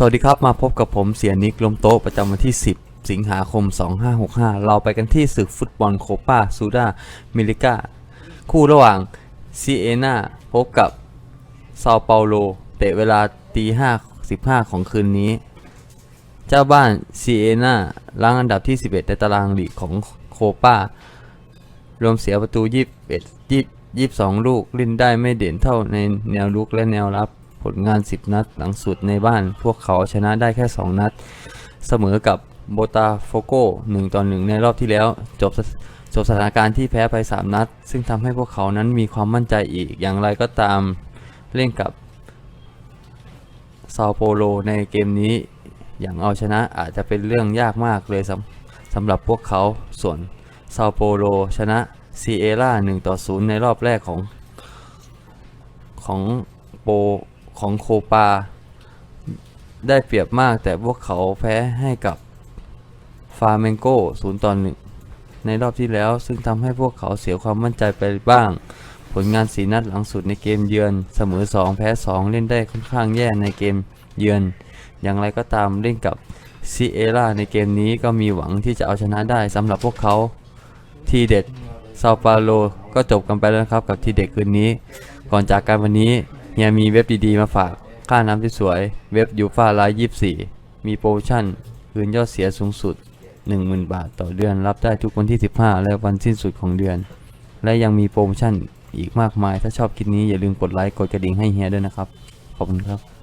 สวัสดีครับมาพบกับผมเสียนิกลมโต๊ะประจำวันที่ 10 สิงหาคม 2565 เราไปกันที่ศึกฟุตบอลโคปาซูดาเมิลิกา คู่ระหว่างซีเอนาพบกับซาเปาโล เตะเวลาตี5 15 ของคืนนี้ เจ้าบ้านซีเอนาล้างอันดับที่ 11 ในตารางลีกของโคปารวมเสียประตู 21 22 ลูกล่นได้ไม่เด่นเท่าในแนวลุกและแนวรับ ลงาน 10 นัด หลังสุดในบ้านพวกเขาชนะได้แค่ 2 นัด เสมอกับโบตาโฟโก1ต่อ1ในรอบที่แล้ว จบสจบสถานการณ์ที่แพ้ไป 3 นัด ซึ่งทำให้พวกเขานั้นมีความมั่นใจอีกอย่างไรก็ตามเล่นกับซาโปโลในเกมนี้อย่างเอาชนะอาจจะเป็นเรื่องยากมากเลยสำสำหรับพวกเขาส่วนซาโปโลชนะซีเอร่า1ต่อ0ในรอบแรกของของโป ของโคปา ได้เปรียบมากแต่พวกเขาแพ้ให้กับฟาเมนโก0ต่อ1ในรอบที่แล้วซึ่งทำให้พวกเขาเสียความมั่นใจไปบ้าง ผลงานสีนัดหลังสุดในเกมเยือน เสมอ 2 แพ้ 2 เล่นได้ค่อนข้างแย่ในเกมเยือน อย่างไรก็ตามเล่นกับซีเอร่าในเกมนี้ก็มีหวังที่จะเอาชนะได้สำหรับพวกเขาทีเด็ดซาเปาโลก็จบกันไปแล้วนะครับกับทีเด็ดคืนนี้ ก่อนจากการวันนี้ เฮียมีเว็บดีๆมาฝาก ค่าน้ำที่สวย เว็บยูฟ่าไลยี่สี่มีโปรโมชั่น คืนยอดเสียสูงสุด 10,000 บาทต่อเดือน รับได้ทุกวันที่ 15 และวันสิ้นสุดของเดือน และยังมีโปรโมชั่นอีกมากมาย ถ้าชอบคลิปนี้อย่าลืมกดไลค์ กดกระดิ่งให้เฮียด้วยนะครับ ขอบคุณครับ